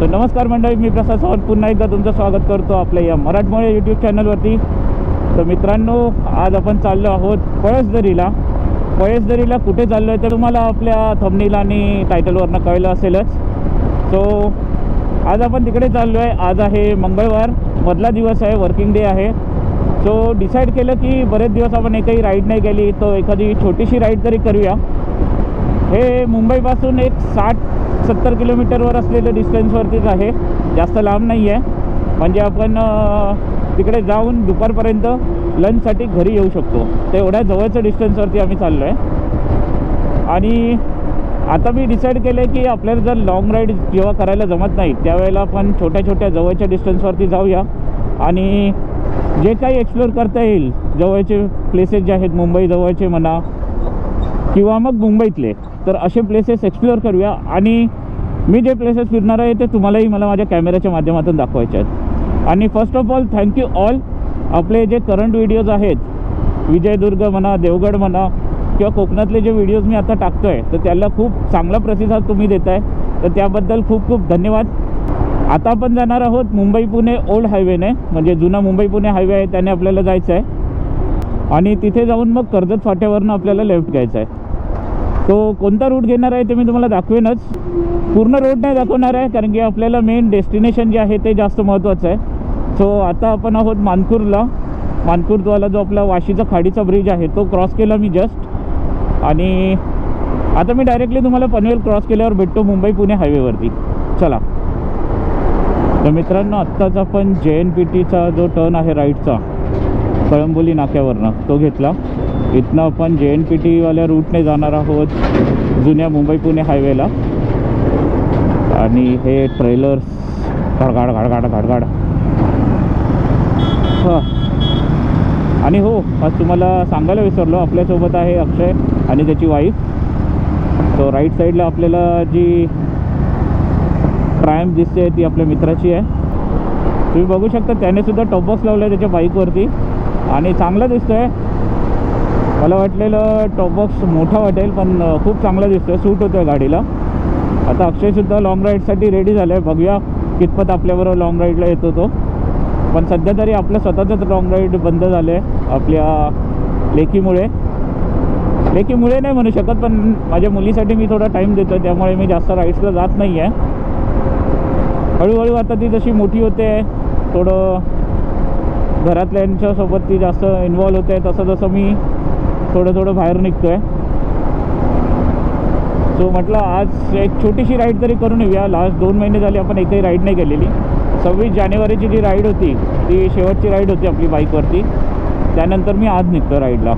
तो नमस्कार मंडळी मी प्रसाद सोहन पुन्हा एकदा तुमचं स्वागत करतो आपल्या या मराठमोळे यूट्यूब चॅनलवरती तर मित्रांनो आज आपण चाललो आहोत पळसदरीला. पळसदरीला कुठे चाललो आहे तर तुम्हाला आपल्या थमनीला आणि टायटलवरनं कळलं असेलच. सो आज आपण तिकडे चाललो आहे आज आहे मंगळवार. मधला दिवस आहे वर्किंग डे आहे. सो डिसाईड केलं की बरेच दिवस आपण एकही राईड नाही केली तो एखादी छोटीशी राईड तरी करूया. हे मुंबईपासून एक साठ सत्तर किलोमीटरवर असलेलं डिस्टन्सवरतीच आहे. जास्त लांब नाही आहे म्हणजे आपण तिकडे जाऊन दुपारपर्यंत लंचसाठी घरी येऊ शकतो. तर एवढ्या जवळच्या डिस्टन्सवरती आम्ही चाललो आहे आणि आता मी डिसाईड केलं आहे की आपल्याला जर लॉंग राईड जेव्हा करायला जमत नाही त्यावेळेला आपण छोट्या छोट्या जवळच्या डिस्टन्सवरती जाऊया. आणि जे काही एक्सप्लोअर करता येईल जवळचे प्लेसेस जे आहेत मुंबई जवळचे म्हणा किंवा मग मुंबईतले. तर असे प्लेसेस एक्सप्लोअर करूया आणि मी जे प्लेसेस फिरणार आहे ते तुम्हालाही मला माझ्या कॅमेऱ्याच्या माध्यमातून दाखवायचे आहेत. आणि first of all thank you all आपले जे करंट व्हिडिओज आहेत विजयदुर्ग म्हणा देवगड म्हणा किंवा कोकणातले जे व्हिडिओज मी आता टाकतो आहे तर त्याला खूप चांगला प्रतिसाद तुम्ही देत आहे तर त्याबद्दल खूप खूप धन्यवाद. आता आपण जाणार आहोत मुंबई पुणे ओल्ड हायवेने म्हणजे जुना मुंबई पुणे हायवे आहे त्याने आपल्याला जायचं आहे आणि तिथे जाऊन मग कर्जत फाट्यावरनं आपल्याला लेफ्ट घ्यायचं आहे तो कोणता रूट घेणार आहे ते मी तुम्हाला दाखवेनच. पूर्ण रोड नाही दाखवणार आहे कारण की आपल्याला मेन डेस्टिनेशन जे आहे ते जास्त महत्त्वाचं आहे. सो आता आपण आहोत मानपूरला. मानपूरवाला जो आपला वाशीचा खाडीचा ब्रिज आहे तो क्रॉस केला मी जस्ट आणि आता मी डायरेक्टली तुम्हाला पनवेल क्रॉस केल्यावर भेटतो मुंबई पुणे हायवेवरती चला. तर मित्रांनो आत्ताच आपण जे एन पी टीचा जो टर्न आहे राईटचा कळंबोली नाक्यावरनं तो घेतला. इथनं आपण जे एन पी टीवाल्या रूटने जाणार आहोत जुन्या मुंबई पुणे हायवेला आणि हे ट्रेलर्स घडगाड घडगाड घडगाड हां. आणि हो आज तुम्हाला सांगायला विसरलो आपल्यासोबत आहे अक्षय आणि त्याची वाईफ तो राईट साईडला आपल्याला जी ट्रायम्फ दिसते ती आपल्या मित्राची आहे. तुम्ही बघू शकता त्याने सुद्धा टॉपबॉक्स लावला आहे त्याच्या बाईकवरती आणि चांगला दिसतो आहे मला वाटलेलं टॉपबॉक्स मोठा वाटेल पण खूप चांगला दिसतोय सूट होतोय गाडीला. आता अक्षयसुद्धा लाँग राईडसाठी रेडी झालं आहे बघूया कितपत आपल्याबरोबर लाँग राईडला येतो तो. पण सध्या तरी आपलं स्वतःचंच लाँग राईड बंद झालं आहे आपल्या लेकीमुळे. लेकीमुळे नाही म्हणू शकत पण माझ्या मुलीसाठी मी थोडा टाईम देतो त्यामुळे मी जास्त राईड्सला जात नाही आहे हळूहळू आता ती जशी मोठी होते थोडं घरातल्यांच्यासोबत ती जास्त इन्वॉल्व होते तसं जसं मी थोडं थोडं बाहेर निघतो आहे सो म्हटलं आज एक छोटीशी राईड तरी करून येऊया. लास्ट दोन महिने झाले आपण एकही राईड नाही केलेली. सव्वीस जानेवारीची जी राईड होती ती शेवटची राईड होती आपली बाईकवरती त्यानंतर मी आज निघतो राईडला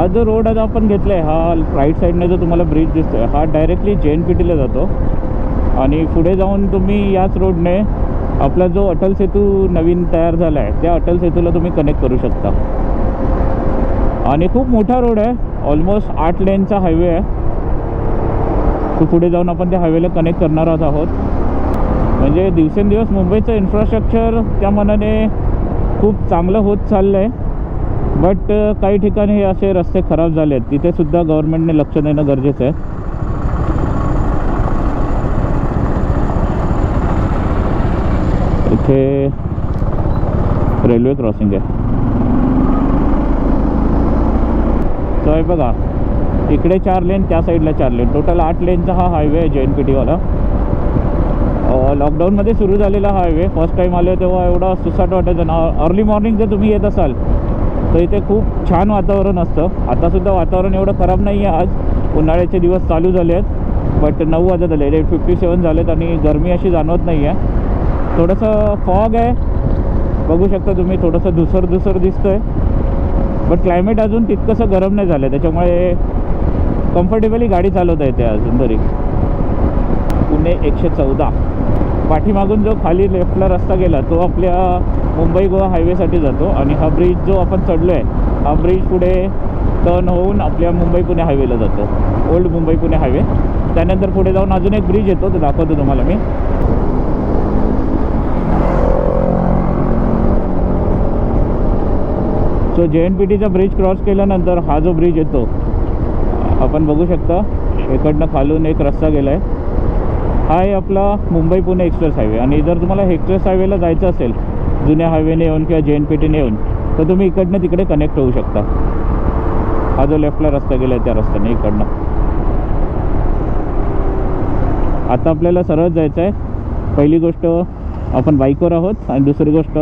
हा जो रोड आता आपण घेतला आहे हा राईट साईडने जो तुम्हाला ब्रिज दिसतो आहे हा डायरेक्टली जे एन पी टीला जातो. आणि पुढे जाऊन तुम्ही याच रोडने आपला जो अटल सेतू नवीन तयार झाला आहे त्या अटल सेतूला तुम्ही कनेक्ट करू शकता. आणि खूप मोठा रोड आहे ऑलमोस्ट आठ लेनचा हायवे आहे. तो पुढे जाऊन आपण त्या हायवेला कनेक्ट करणार आहोत. म्हणजे दिवसेंदिवस मुंबईचं इन्फ्रास्ट्रक्चर त्या मनाने खूप चांगलं होत चाललं आहे बट काही ठिकाणी हे असे रस्ते खराब झाले आहेत तिथेसुद्धा गव्हर्नमेंटने लक्ष देणं गरजेचं आहे. इथे रेल्वे क्रॉसिंग आहे. तो आहे बघा. इकडे चार लेन त्या साईडला चार लेन टोटल आठ लेनचा हा हायवे आहे जे एन पी टीवाला लॉकडाऊनमध्ये सुरू झालेला हायवे फर्स्ट टाईम आले तेव्हा एवढा सुसाट वाटायचं. ना अर्ली मॉर्निंग जर तुम्ही येत असाल तर इथे खूप छान वातावरण असतं. आतासुद्धा वातावरण एवढं खराब नाही आहे आज. उन्हाळ्याचे दिवस चालू झाले आहेत. बट नऊ वाजत आले. एट फिफ्टी सेवन झालेत आणि गरमी अशी जाणवत नाही आहे थोडंसं फॉग आहे. बघू शकता तुम्ही थोडंसं धुसर धुसर दिसतंय. बट क्लायमेट अजून तितकंसं गरम नाही झालं त्याच्यामुळे कम्फर्टेबली गाडी चालवता येते अजून तरी पुणे एकशे चौदा. पाठीमागून जो खाली लेफ्टला रस्ता गेला तो आपल्या मुंबई गोवा हायवेसाठी जातो आणि हा ब्रिज जो आपण चढलो आहे हा ब्रिज पुढे टर्न होऊन आपल्या मुंबई पुणे हायवेला जातो. Old Mumbai Pune highway. त्यानंतर पुढे जाऊन अजून एक ब्रिज येतो तो दाखवतो तुम्हाला मी. सो जे एन पी टीचा ब्रिज क्रॉस केल्यानंतर हा जो ब्रिज येतो आपण बघू शकता इकडनं खालून एक रस्ता गेला आहे आहे आपला मुंबई पुणे एक्सप्रेस हायवे. आणि जर तुम्हाला एक्सप्रेस हायवेला जायचं असेल जुन्या हायवेने येऊन किंवा जे एन पी टीने येऊन तर तुम्ही इकडनं तिकडे कनेक्ट होऊ शकता. हा जो लेफ्टला रस्ता गेला आहे त्या रस्त्याने इकडनं. आता आपल्याला सरळ जायचं आहे पहिली गोष्ट आपण बाईकवर आहोत. आणि दुसरी गोष्ट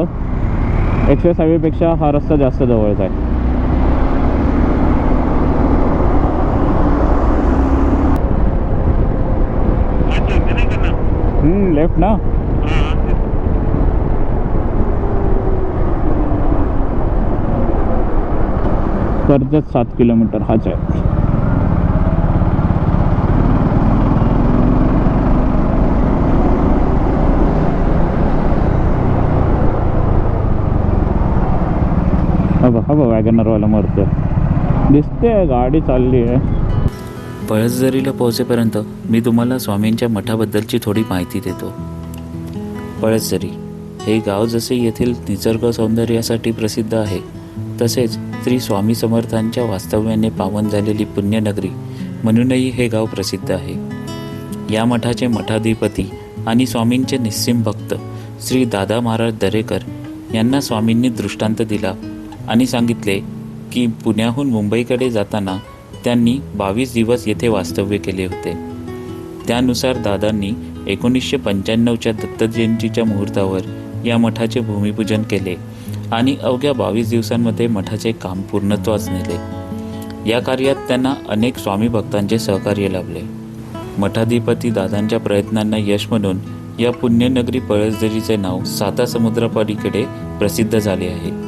एक्सप्रेस हायवेपेक्षा हा रस्ता जास्त जवळचा आहे. लेफ़्ट ना? कर्जत सात किलोमीटर, हाच आहे. हा बघ वॅगनरवाला मरतोय. दिसते गाडी चालली आहे. पळसजरीला पोहोचेपर्यंत मी तुम्हाला स्वामींच्या मठाबद्दलची थोडी माहिती देतो. पळसझरी हे गाव जसे येथील निसर्ग सौंदर्यासाठी प्रसिद्ध आहे तसेच श्री स्वामी समर्थांच्या वास्तव्याने पावन झालेली पुण्यनगरी म्हणूनही हे गाव प्रसिद्ध आहे. या मठाचे मठाधिपती आणि स्वामींचे निस्सिम भक्त श्री दादा महाराज दरेकर यांना स्वामींनी दृष्टांत दिला आणि सांगितले की पुण्याहून मुंबईकडे जाताना त्यांनी बावीस दिवस येथे वास्तव्य केले होते. त्यानुसार दादांनी एकोणीसशे पंच्याण्णवच्या दत्त जयंतीच्या मुहूर्तावर या मठाचे भूमिपूजन केले आणि अवघ्या बावीस दिवसांमध्ये मठाचे काम पूर्णत्वास नेले या कार्यात त्यांना अनेक स्वामी भक्तांचे सहकार्य लाभले. मठाधिपती दादांच्या प्रयत्नांना यश म्हणून या पुण्यनगरी पळसदरीचे नाव साता समुद्रापलीकडे प्रसिद्ध झाले आहे.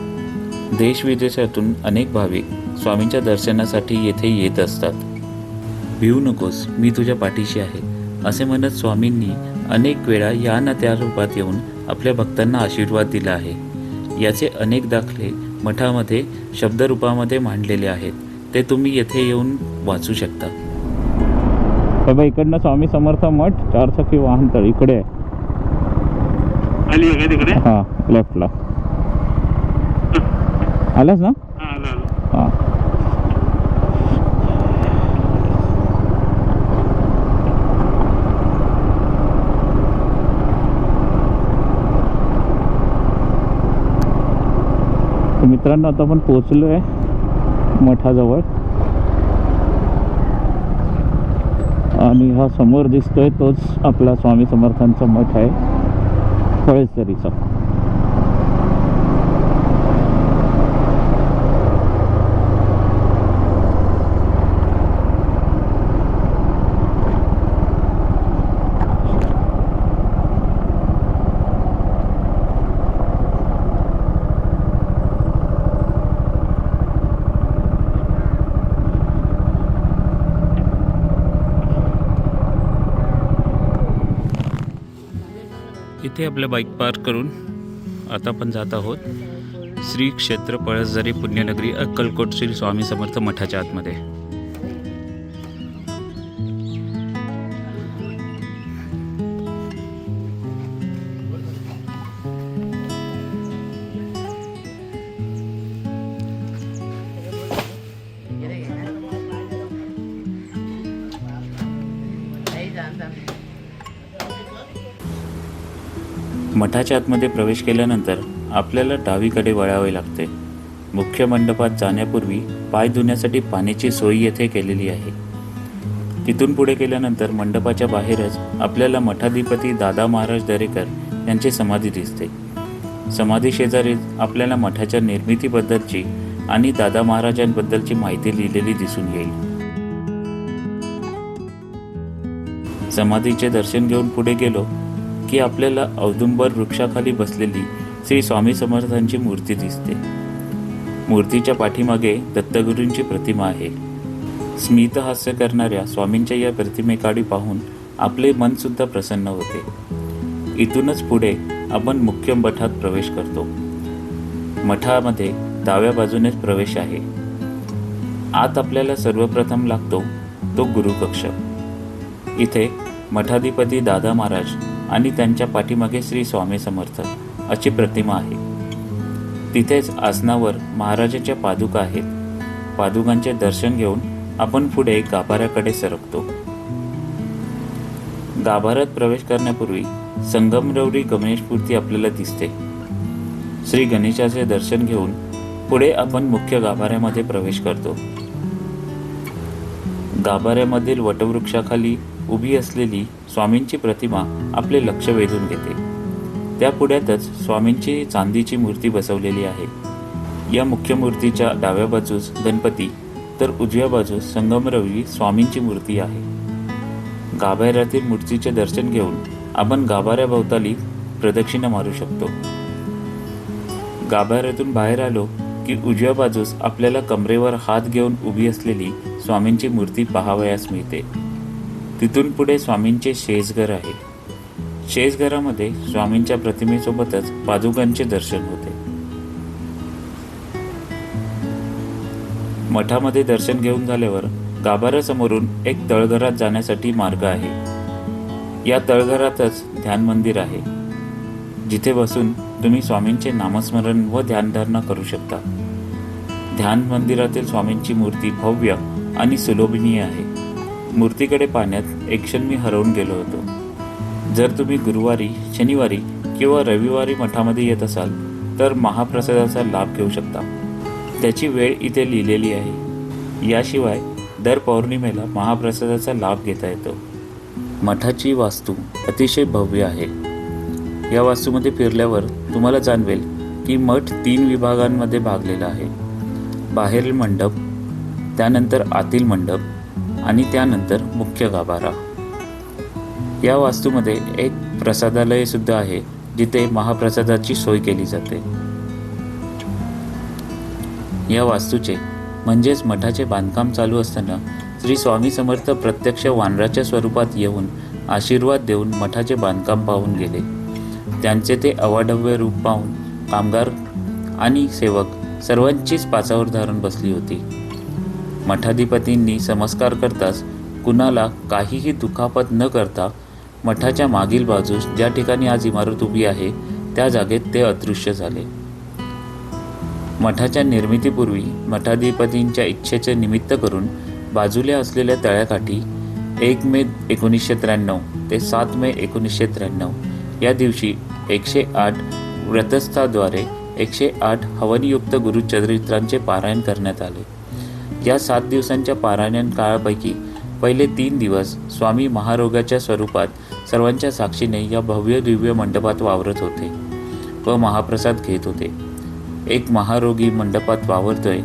देश विदेशातून अनेक भाविक स्वामींच्या दर्शनासाठी येथे येत असतात. भिवू नकोस मी तुझ्या पाठीशी आहे असे म्हणत स्वामींनी अनेक वेळा या ना त्या रूपात येऊन आपल्या भक्तांना आशीर्वाद दिला आहे. याचे अनेक दाखले मठामध्ये शब्दरूपामध्ये मांडलेले आहेत. ते तुम्ही येथे येऊन वाचू शकता. बाबा इकडनं स्वामी समर्थ मठ चारचाकी वाहनतळ इकडे आहे. तिकडे? हा लेफ्टला आलास ना? हा मित्रांनो आता आपण पोचलो आहे मठाजवळ. आणि हा समोर दिसतोय तोच आपला स्वामी समर्थांचा मठ आहे फळेसरीचा. इथे आपल्या बाईक पार्क करून. आता आपण जात आहोत श्री क्षेत्र पळसझरी पुण्यनगरी अक्कलकोट श्री स्वामी समर्थ मठाच्या आतमध्ये. मठाच्या आतमध्ये प्रवेश केल्यानंतर आपल्याला डावीकडे वळावे लागते. मुख्य मंडपात जाण्यापूर्वी पाय धुण्यासाठी पाण्याची सोय येथे केलेली आहे. तिथून पुढे गेल्यानंतर मंडपाच्या बाहेरच आपल्याला मठाधिपती दादा महाराज दरेकर यांची समाधी दिसते. समाधी शेजारीच आपल्याला मठाच्या निर्मितीबद्दलची आणि दादा महाराजांबद्दलची माहिती लिहिलेली दिसून येईल. समाधीचे दर्शन घेऊन पुढे गेलो की आपल्याला औदुंबर वृक्षाखाली बसलेली श्री स्वामी समर्थांची मूर्ती दिसते. मूर्तीच्या पाठीमागे दत्तगुरूंची प्रतिमा आहे. स्मितहास्य करणाऱ्या स्वामींच्या या प्रतिमेकाडी पाहून आपले मनसुद्धा प्रसन्न होते. इथूनच पुढे आपण मुख्य मठात प्रवेश करतो. मठामध्ये डाव्या बाजूनेच प्रवेश आहे. आत आपल्याला सर्वप्रथम लागतो तो गुरुकक्ष. इथे मठाधिपती दादा महाराज आणि त्यांच्या पाठीमागे श्री स्वामी समर्थ अशी प्रतिमा आहे. तिथेच आसनावर महाराजाच्या पादुका आहेत. पादुकांचे दर्शन घेऊन आपण पुढे गाभाऱ्याकडे सरकतो. गाभाऱ्यात प्रवेश करण्यापूर्वी संगमरवरी गणेश मूर्ती आपल्याला दिसते. श्री गणेशाचे दर्शन घेऊन पुढे आपण मुख्य गाभाऱ्यामध्ये प्रवेश करतो. गाभाऱ्यामधील वटवृक्षाखाली उभी असलेली स्वामींची प्रतिमा आपले लक्ष वेधून घेते. त्या पुढ्यातच स्वामींची चांदीची मूर्ती बसवलेली आहे. या मुख्य मूर्तीच्या डाव्या बाजूस गणपती तर उजव्या बाजूस संगमरवी स्वामींची मूर्ती आहे. गाभाऱ्यातील मूर्तीचे दर्शन घेऊन आपण गाभाऱ्याभोवताली प्रदक्षिणा मारू शकतो. गाभाऱ्यातून बाहेर आलो की उजव्या बाजूस आपल्याला कमरेवर हात घेऊन उभी असलेली स्वामींची मूर्ती पाहावयास मिळते. तिथून पुढे स्वामींचे शेजघर आहे. शेजघरामध्ये स्वामींच्या प्रतिमेसोबतच पादुकांचे दर्शन होते. मठामध्ये दर्शन घेऊन झाल्यावर गाभाऱ्यासमोरून एक तळघरात जाण्यासाठी मार्ग आहे. या तळघरातच ध्यान मंदिर आहे. जिथे बसून तुम्ही स्वामींचे नामस्मरण व ध्यानधारणा करू शकता. ध्यान मंदिरातील स्वामींची मूर्ती भव्य आणि सुलोभनीय आहे. मूर्तीकडे पाहण्यात एक क्षण मी हरवून गेलो होतो. जर तुम्ही गुरुवारी शनिवारी किंवा रविवारी मठामध्ये येत असाल तर महाप्रसादाचा लाभ घेऊ शकता. त्याची वेळ इथे लिहिलेली आहे. याशिवाय दर पौर्णिमेला महाप्रसादाचा लाभ घेता येतो. मठाची वास्तू अतिशय भव्य आहे. या वास्तूमध्ये फिरल्यावर तुम्हाला जाणवेल की मठ तीन विभागांमध्ये भागलेला आहे. बाहेरील मंडप त्यानंतर आतील मंडप आणि त्यानंतर मुख्य गाभारा. या वास्तूमध्ये एक प्रसादालय सुद्धा आहे जिथे महाप्रसादाची सोय केली जाते. या वास्तूचे म्हणजेच मठाचे बांधकाम चालू असताना श्री स्वामी समर्थ प्रत्यक्ष वानराच्या स्वरूपात येऊन आशीर्वाद देऊन मठाचे बांधकाम पाहून गेले. त्यांचे ते अवाढव्य रूप पाहून कामगार आणि सेवक सर्वांचीच पाचावर धारण बसली होती. मठाधिपतींनी समस्कार करताच कुणाला काहीही दुखापत न करता मठाच्या मागील बाजूस ज्या ठिकाणी आज इमारत उभी आहे त्या जागेत ते अदृश्य झाले. मठाच्या निर्मितीपूर्वी मठाधिपतींच्या इच्छेचे निमित्त करून बाजूला असलेल्या तळ्याकाठी एक मे एकोणीसशे त्र्याण्णव ते सात मे एकोणीसशे त्र्याण्णव या दिवशी एकशे आठ व्रतस्थाद्वारे एकशे आठ हवनयुक्त गुरुचरित्रांचे पारायण करण्यात आले. या सात दिवसांच्या पारायण काळापैकी पहिले तीन दिवस स्वामी महारोगाच्या स्वरूपात सर्वांच्या साक्षीने या भव्य दिव्य मंडपात वावरत होते व महाप्रसाद घेत होते. एक महारोगी मंडपात वावरतोय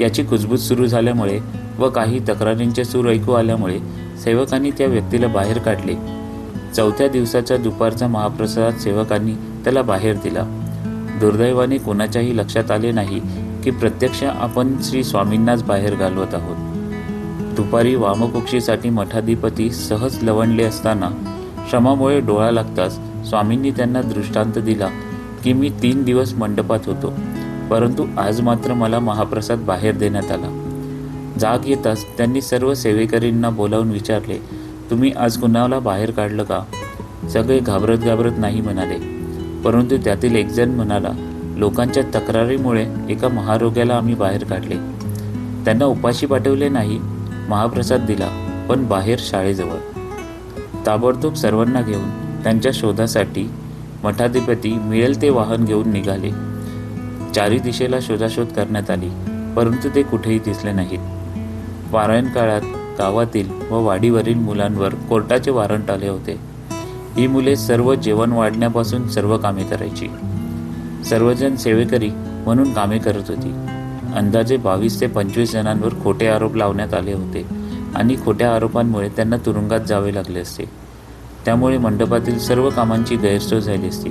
याची कुजबूज सुरू झाल्यामुळे व काही तक्रारींचे सूर ऐकू आल्यामुळे सेवकांनी त्या व्यक्तीला बाहेर काढले. चौथ्या दिवसाच्या दुपारचा महाप्रसाद सेवकांनी त्याला बाहेर दिला. दुर्दैवाने कोणाच्याही लक्षात आले नाही की प्रत्यक्ष आपण श्री स्वामींनाच बाहेर घालवत आहोत. दुपारी वामकुक्षीसाठी मठाधिपती सहज लवणले असताना श्रमामुळे डोळा लागताच स्वामींनी त्यांना दृष्टांत दिला की मी तीन दिवस मंडपात होतो परंतु आज मात्र मला महाप्रसाद बाहेर देण्यात आला. जाग येताच त्यांनी सर्व सेवेकरींना बोलावून विचारले तुम्ही आज कुणाला बाहेर काढलं का? सगळे घाबरत घाबरत नाही म्हणाले परंतु त्यातील एकजण म्हणाला लोकांच्या तक्रारीमुळे एका महारोग्याला आम्ही बाहेर काढले. त्यांना उपाशी पाठवले नाही महाप्रसाद दिला पण बाहेर शाळेजवळ. ताबडतोब सर्वांना घेऊन त्यांच्या शोधासाठी मठाधिपती मिळेल ते वाहन घेऊन निघाले. चारी दिशेला शोधाशोध करण्यात आली परंतु ते कुठेही दिसले नाहीत. पारायण काळात गावातील व वाडीवरील मुलांवर कोर्टाचे वॉरंट आले होते. ही मुले सर्व जेवण वाढण्यापासून सर्व कामे करायची. सर्वजण सेवेकरी म्हणून कामे करत होती. अंदाजे बावीस ते पंचवीस जणांवर खोटे आरोप लावण्यात आले होते आणि खोट्या आरोपांमुळे त्यांना तुरुंगात जावे लागले असते. त्यामुळे मंडपातील सर्व कामांची गैरसोय झाली असती.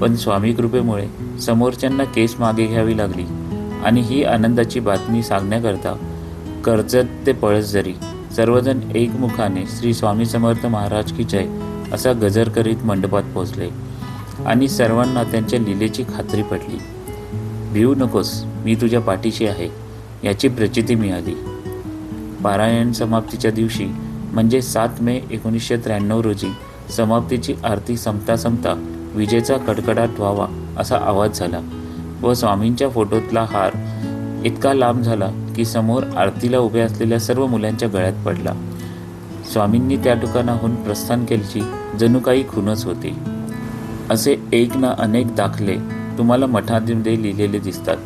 पण स्वामी कृपेमुळे समोरच्यांना केस मागे घ्यावी लागली आणि ही आनंदाची बातमी सांगण्याकरता कर्जत ते पळसदरी सर्वजण एकमुखाने श्री स्वामी समर्थ महाराज की जय असा गजर करीत मंडपात पोहोचले. आणि सर्वांना त्यांच्या लिलेची खात्री पडली भिवू नकोस मी तुझ्या पाठीशी आहे याची प्रचिती मिळाली. पारायण समाप्तीच्या दिवशी म्हणजे सात मे एकोणीसशे त्र्याण्णव रोजी समाप्तीची आरती संपता संपता विजेचा कडकडाट व्हावा असा आवाज झाला व स्वामींच्या फोटोतला हार इतका लांब झाला की समोर आरतीला उभ्या असलेल्या सर्व मुलांच्या गळ्यात पडला. स्वामींनी त्या ठिकाणाहून प्रस्थान केल्याची जणू काही खूनच होती. असे एक ना अनेक दाखले तुम्हाला मठांमध्ये लिहिलेले दिसतात.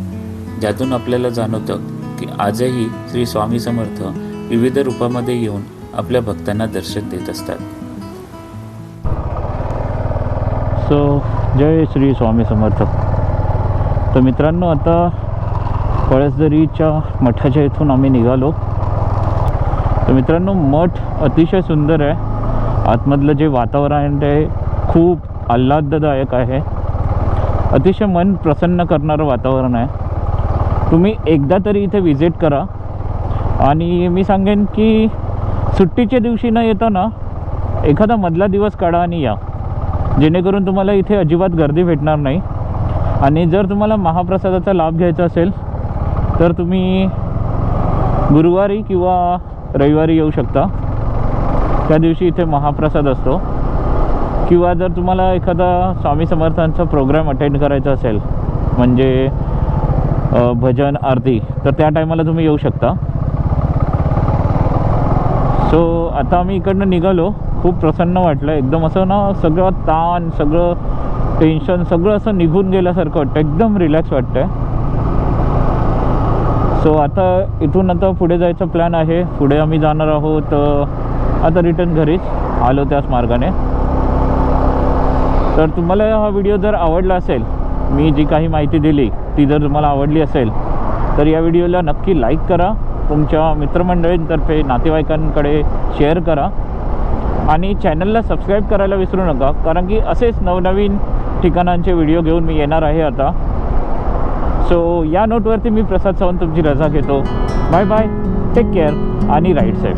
ज्यातून आपल्याला जाणवतं की आजही श्री स्वामी समर्थ विविध रूपामध्ये येऊन आपल्या भक्तांना दर्शन देत असतात. सो जय श्री स्वामी समर्थ. तर मित्रांनो आता पळसदरीच्या मठाच्या इथून आम्ही निघालो. तर मित्रांनो मठ अतिशय सुंदर आहे. आतमधलं जे वातावरण आहे खूप आल्हाददायक आहे. अतिशय मन प्रसन्न करणारं वातावरण आहे. तुम्ही एकदा तरी इथे व्हिजिट करा. आणि मी सांगेन की सुट्टीच्या दिवशी न येता ना एखादा मधला दिवस काढा आणि या. जेणेकरून तुम्हाला इथे अजिबात गर्दी भेटणार नाही. आणि जर तुम्हाला महाप्रसादाचा लाभ घ्यायचा असेल तर तुम्ही गुरुवारी किंवा रविवारी येऊ शकता. त्या दिवशी इथे महाप्रसाद असतो. किंवा जर तुम्हाला एखादा स्वामी समर्थांचा प्रोग्राम अटेंड करायचा असेल म्हणजे भजन आरती तर त्या टायमाला तुम्ही येऊ शकता. सो आता आम्ही इकडनं निघालो. खूप प्रसन्न वाटलं. एकदम असं ना सगळं ताण सगळं टेन्शन सगळं असं निघून गेल्यासारखं वाटतं. एकदम रिलॅक्स वाटतंय. सो आता इथून आता पुढे जायचा प्लॅन आहे. पुढे आम्ही जाणार आहोत आता रिटर्न घरीच. आलो त्याच मार्गाने. तर तुम्हाला हा व्हिडिओ जर आवडला असेल मी जी काही माहिती दिली ती जर तुम्हाला आवडली असेल तर या व्हिडिओला नक्की लाईक करा. तुमच्या मित्रमंडळींतर्फे नातेवाईकांकडे शेअर करा. आणि चॅनलला सबस्क्राईब करायला विसरू नका कारण की असेच नवनवीन ठिकाणांचे व्हिडिओ घेऊन मी येणार आहे आता. सो या नोटवरती मी प्रसाद सावंत तुमची रजा घेतो. बाय बाय टेक केअर आणि राईट साईड